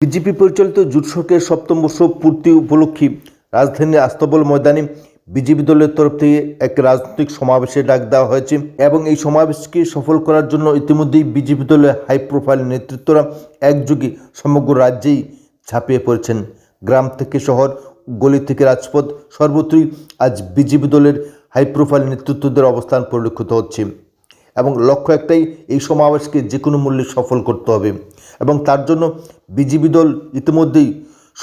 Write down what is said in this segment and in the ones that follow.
BJP পরিচালিত জোট সরকারের সপ্তম বর্ষ পূর্তি উপলক্ষে রাজধানীর আস্তবল ময়দানে বিজেপি দলের তরফ থেকে এক রাজনৈতিক সমাবেশে ডাক দেওয়া হয়েছে এবং এই সমাবেশকে সফল করার জন্য ইতিমধ্যেই বিজেপি দলের হাই প্রোফাইল নেতৃত্বরা একযোগে সমগ্র রাজ্যেই ঝাঁপিয়ে পড়েছেন। গ্রাম থেকে শহর, গলি থেকে রাজপথ সর্বত্রই আজ বিজেপি দলের হাই প্রোফাইল নেতৃত্বদের অবস্থান পরিলক্ষিত হচ্ছে। এবং লক্ষ্য একটাই, এই সমাবেশকে যে কোনো মূল্যে সফল করতে হবে। এবং তার জন্য বিজেপি দল ইতিমধ্যেই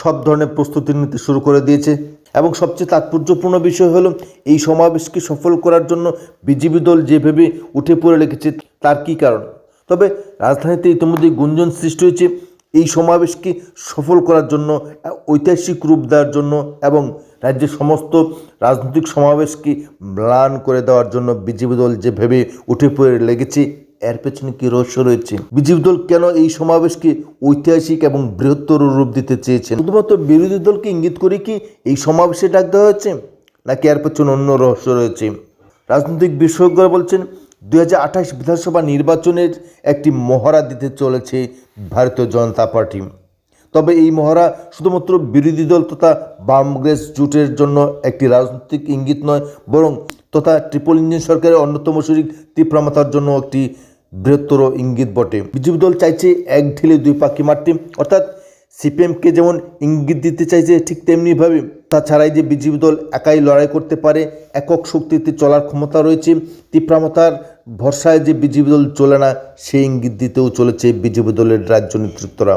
সব ধরনের প্রস্তুতি নিতে শুরু করে দিয়েছে। এবং সবচেয়ে তাৎপর্যপূর্ণ বিষয় হলো, এই সমাবেশকে সফল করার জন্য বিজেপি দল যেভাবে উঠে পড়ে লেগেছে তার কী কারণ? তবে রাজধানীতে ইতিমধ্যেই গুঞ্জন সৃষ্টি হয়েছে, এই সমাবেশকে সফল করার জন্য, ঐতিহাসিক রূপ দেওয়ার জন্য এবং রাজ্যের সমস্ত রাজনৈতিক সমাবেশকে ম্লান করে দেওয়ার জন্য বিজেপি দল যে ভেবে উঠে পড়ে লেগেছে, এর পেছনে কি রহস্য রয়েছে? বিজেপি দল কেন এই সমাবেশকে ঐতিহাসিক এবং বৃহত্তর রূপ দিতে চেয়েছেন শুধুমাত্র বিরোধী দলকে ইঙ্গিত করে কি এই সমাবেশে ডাক দেওয়া হয়েছে, নাকি এর পেছনে অন্য রহস্য রয়েছে? রাজনৈতিক বিশেষজ্ঞরা বলছেন, দুই হাজার আঠাশ বিধানসভা নির্বাচনের একটি মহড়া দিতে চলেছে ভারতীয় জনতা পার্টি। তবে এই মহড়া শুধুমাত্র বিরোধী দল তথা বামগ্রেস জোটের জন্য একটি রাজনৈতিক ইঙ্গিত নয়, বরং তথা ট্রিপল ইঞ্জিন সরকারের অন্যতম শরিক তীব্রমাতার জন্য একটি বৃহত্তর ইঙ্গিত বটে। বিজেপি দল চাইছে এক ঢিলে দুই পাখি মারতে। অর্থাৎ সিপিএমকে যেমন ইঙ্গিত দিতে চাইছে ঠিক তেমনিভাবে, তাছাড়াই যে বিজেপি দল একাই লড়াই করতে পারে, একক শক্তিতে চলার ক্ষমতা রয়েছে তীব্রমাতার ভরসায় যে বিজেপি দল চলে না, সেই ইঙ্গিত দিতেও চলেছে বিজেপি দলের রাজ্য নেতৃত্বরা।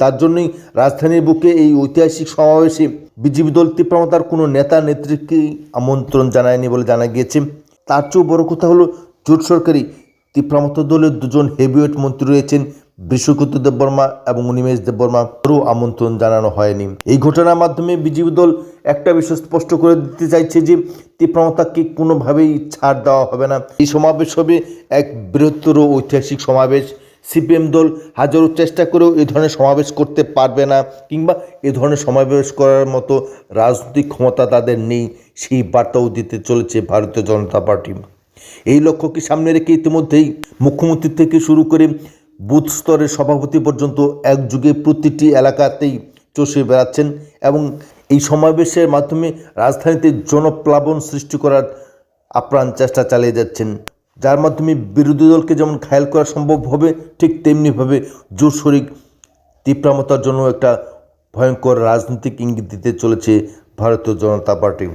তার জন্যই রাজধানীর বুকে এই ঐতিহাসিক সমাবেশে বিজেপি দল তীব্রমাতার কোনো নেতা নেত্রীকেই আমন্ত্রণ জানায়নি বলে জানা গিয়েছে। তার চেয়েও বড় কথা হলো, জোট সরকারি তীব্রমত দলের দুজন হেভিওয়েট মন্ত্রী রয়েছেন। বিশ্বকুত দেববর্মা এবং নিমেশ দেববর্মারও আমন্ত্রণ জানানো হয়নি। এই ঘটনার মাধ্যমে বিজেপি দল একটা বিষয় স্পষ্ট করে দিতে চাইছে যে তীব্রমতাকে কোনোভাবেই ছাড় দেওয়া হবে না। এই সমাবেশ হবে এক বৃহত্তর ঐতিহাসিক সমাবেশ। সিপিএম দল হাজারো চেষ্টা করেও এ ধরনের সমাবেশ করতে পারবে না কিংবা এ ধরনের সমাবেশ করার মতো রাজনৈতিক ক্ষমতা তাদের নেই, সেই বার্তাও দিতে চলেছে ভারতীয় জনতা পার্টি। এই লক্ষ্যকে সামনে রেখে ইতিমধ্যেই মুখ্যমন্ত্রী থেকে শুরু করে বুথ স্তরের সভাপতি পর্যন্ত একযুগে প্রতিটি এলাকাতেই চষে বেড়াচ্ছেন এবং এই সমাবেশের মাধ্যমে রাজধানীতে জনপ্লাবন সৃষ্টি করার আপ্রাণ চেষ্টা চালিয়ে যাচ্ছেন। যার মাধ্যমে বিরোধী দলকে যেমন ঘায়াল করা সম্ভব হবে, ঠিক তেমনিভাবে জোর শরিক তীব্রামতার জন্য একটা ভয়ঙ্কর রাজনৈতিক ইঙ্গিত দিতে চলেছে ভারতীয় জনতা পার্টি।